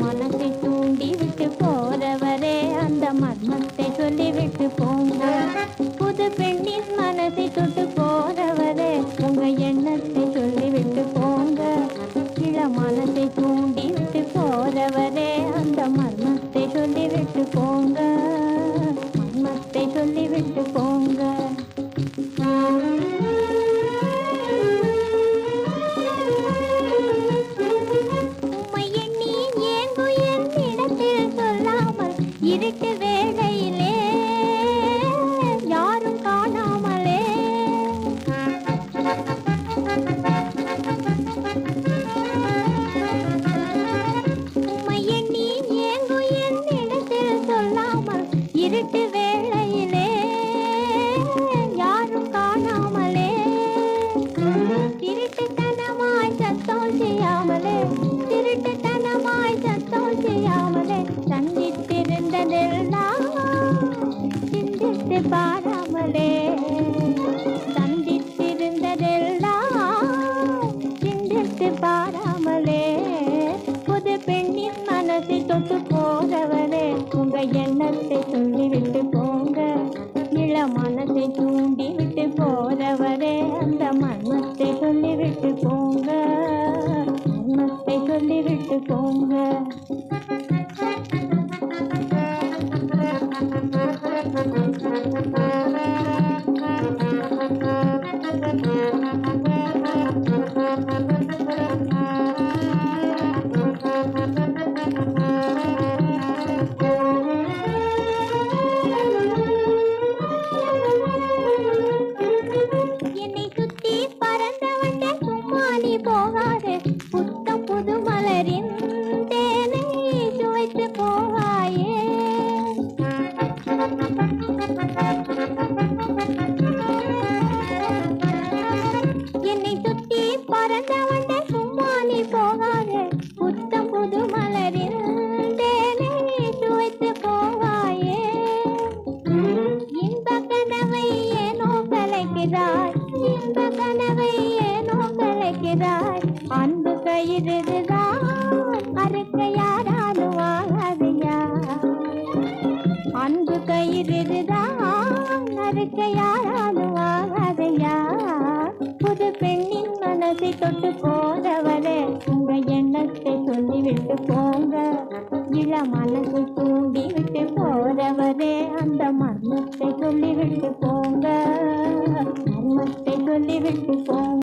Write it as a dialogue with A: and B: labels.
A: மனசை தூண்டி விட்டு போறவரே அந்த மர்ம 可以 சிந்தித்து பாராமலே. சந்தித்திருந்ததெல்லாம் சிந்தித்து பாராமலே. புது பெண்ணின் மனசை தொட்டு போறவரே உங்க எண்ணத்தை சொல்லிவிட்டு போங்க. இள மனசை தூண்டி விட்டு போறவரே அந்த மர்மத்தை சொல்லிவிட்டு போங்க. மர்மத்தை சொல்லிவிட்டு போ Thank you. இன்ப கனவை ஏனோ கலைக்கிறாய். அன்பு கயிறுதான் அறுக்க யாராலும் ஆகாதையா? அன்பு கயிறுதான் அறுக்க யாராலும் ஆகாதையா? புது பெண்ணின் மனசை தொட்டு போறவரே உங்க எண்ணத்தை சொல்லிவிட்டு போங்க. இள மனசை தூண்டி விட்டு போறவரே அந்த மர்மத்தை சொல்லிவிட்டு போ